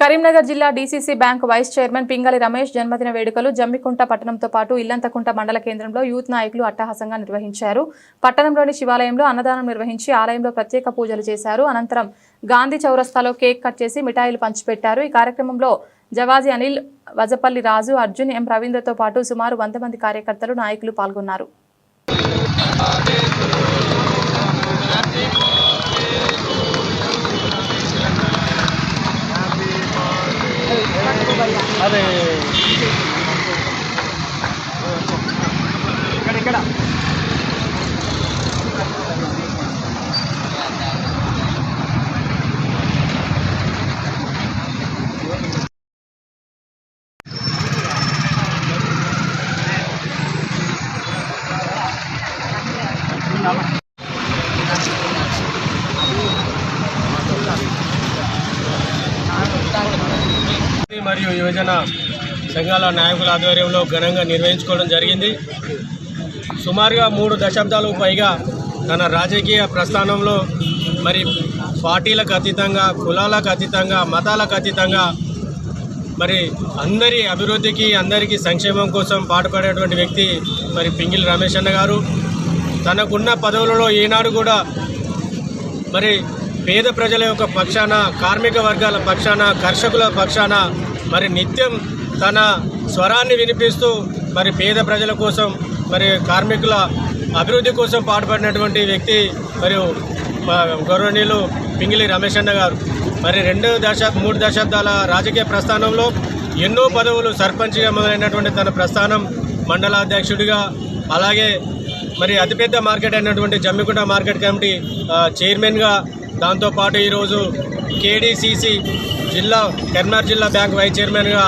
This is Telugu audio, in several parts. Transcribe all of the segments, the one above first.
కరీంనగర్ జిల్లా DCC bank vice chairman Pingali Ramesh జన్మదిన వేడుకలు జమ్మికుంట పట్టణంతో పాటు ఇల్లంతకుంట మండల కేంద్రంలో యూత్ నాయకులు అట్టహాసంగా నిర్వహించారు. పట్టణంలోని శివాలయంలో అన్నదానం నిర్వహించి ఆలయంలో ప్రత్యేక పూజలు చేశారు. అనంతరం గాంధీ చౌరస్తాలో కేక్ కట్ చేసి మిఠాయిలు పంచిపెట్టారు. ఈ కార్యక్రమంలో జవాజీ అనిల్ వజపల్లి రాజు అర్జున్ ఎం. రవీంద్రతో పాటు సుమారు వంద మంది కార్యకర్తలు నాయకులు పాల్గొన్నారు. అదే ఇక్కడ ఇక్కడ మరియు యువజన సంఘాల నాయకుల ఆధ్వర్యంలో ఘనంగా నిర్వహించుకోవడం జరిగింది. సుమారుగా మూడు దశాబ్దాలకు పైగా తన రాజకీయ ప్రస్థానంలో మరి పార్టీలకు అతీతంగా కులాలకు అతీతంగా మతాలకు అతీతంగా మరి అందరి అభివృద్ధికి అందరికీ సంక్షేమం కోసం పాటుపడేటువంటి వ్యక్తి మరి పింగిల్ రమేష్ అన్న గారు. తనకున్న పదవులలో ఏనాడు కూడా మరి పేద ప్రజల యొక్క పక్షాన కార్మిక వర్గాల పక్షాన కర్షకుల పక్షాన మరి నిత్యం తన స్వరాన్ని వినిపిస్తూ మరి పేద ప్రజల కోసం మరి కార్మికుల అభివృద్ధి కోసం పాటుపడినటువంటి వ్యక్తి మరియు గౌరవనీయులు పింగిలి రమేష్ అన్న గారు. మరి రెండు దశ మూడు దశాబ్దాల రాజకీయ ప్రస్థానంలో ఎన్నో పదవులు సర్పంచ్గా మొదలైనటువంటి తన ప్రస్థానం మండలాధ్యక్షుడిగా అలాగే మరి అతిపెద్ద మార్కెట్ అయినటువంటి జమ్మికుంట మార్కెట్ కమిటీ చైర్మన్గా దాంతోపాటు ఈరోజు కేడీసీసీ జిల్లా కరీంనగర్ జిల్లా బ్యాంక్ వైస్ చైర్మన్గా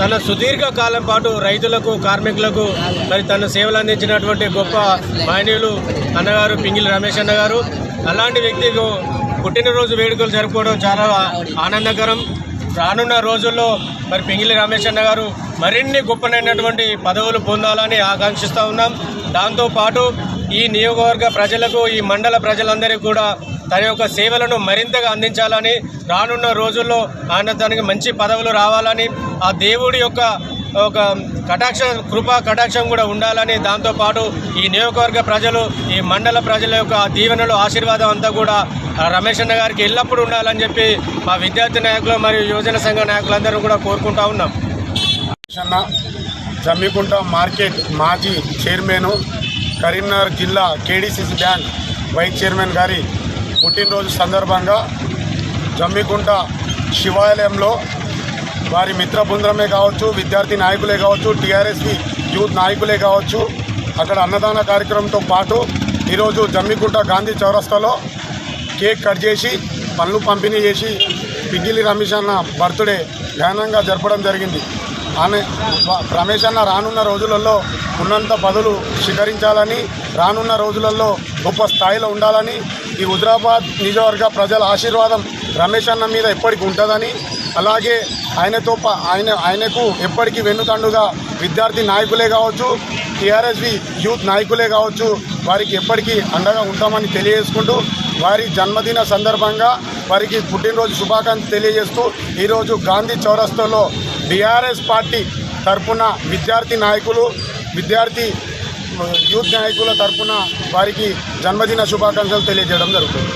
తన సుదీర్ఘ కాలం పాటు రైతులకు కార్మికులకు మరి తన సేవలు అందించినటువంటి గొప్ప మాన్యులు అన్నగారు పింగిలి రమేష్ అన్న గారు. అలాంటి వ్యక్తికి పుట్టినరోజు వేడుకలు జరుపుకోవడం చాలా ఆనందకరం. రానున్న రోజుల్లో మరి పింగిలి రమేష్ అన్న గారు మరిన్ని గొప్పనైనటువంటి పదవులు పొందాలని ఆకాంక్షిస్తూ ఉన్నాం. దాంతోపాటు ఈ నియోగవర్గ ప్రజలకు ఈ మండల ప్రజలందరికీ కూడా తన యొక్క సేవలను మరింతగా అందించాలని రానున్న రోజుల్లో ఆయన తనకి మంచి పదవులు రావాలని ఆ దేవుడి యొక్క ఒక కటాక్ష కృపా కటాక్షం కూడా ఉండాలని దాంతోపాటు ఈ నియోజకవర్గ ప్రజలు ఈ మండల ప్రజల యొక్క దీవెనలు ఆశీర్వాదం అంతా కూడా రమేష్ అన్న గారికి ఎల్లప్పుడూ ఉండాలని చెప్పి మా విద్యార్థి నాయకులు మరియు యువజన సంఘ నాయకులందరూ కూడా కోరుకుంటా ఉన్నాం. అన్న జమ్మికుంట మార్కెట్ మాజీ చైర్మన్ కరీంనగర్ జిల్లా కేడీసీసీ బ్యాంక్ వైస్ చైర్మన్ గారి పుట్టినరోజు సందర్భంగా జమ్మికుంట శివాలయంలో వారి మిత్ర బృందమే కావచ్చు విద్యార్థి నాయకులే కావచ్చు టీఆర్ఎస్వి యూత్ నాయకులే కావచ్చు అక్కడ అన్నదాన కార్యక్రమంతో పాటు ఈరోజు జమ్మికుంట గాంధీ చౌరస్తాలో కేక్ కట్ చేసి పనులు పంపిణీ చేసి పిగ్గిలి రమేష్ అన్న బర్త్డే ఘనంగా జరపడం జరిగింది. ఆమె రమేష్ అన్న రానున్న రోజులలో ఉన్నంత పదులు స్వీకరించాలని రానున్న రోజులలో గొప్ప స్థాయిలో ఉండాలని ఈ హుజరాబాద్ నియోజకవర్గ ప్రజల ఆశీర్వాదం రమేష్ అన్న మీద ఎప్పటికీ ఉంటుందని అలాగే ఆయనతో ఆయన ఆయనకు ఎప్పటికీ వెన్నుతండుగా విద్యార్థి నాయకులే కావచ్చు టీఆర్ఎస్వి యూత్ నాయకులే కావచ్చు వారికి ఎప్పటికీ అండగా ఉంటామని తెలియజేసుకుంటూ వారి జన్మదిన సందర్భంగా వారికి పుట్టినరోజు శుభాకాంక్షలు తెలియజేస్తూ ఈరోజు గాంధీ చౌరస్తాలో బీఆర్ఎస్ పార్టీ తరఫున విద్యార్థి నాయకులు విద్యార్థి యూత్ నాయకుల తరఫున వారికి జన్మదిన శుభాకాంక్షలు తెలియజేయడం జరుగుతుంది.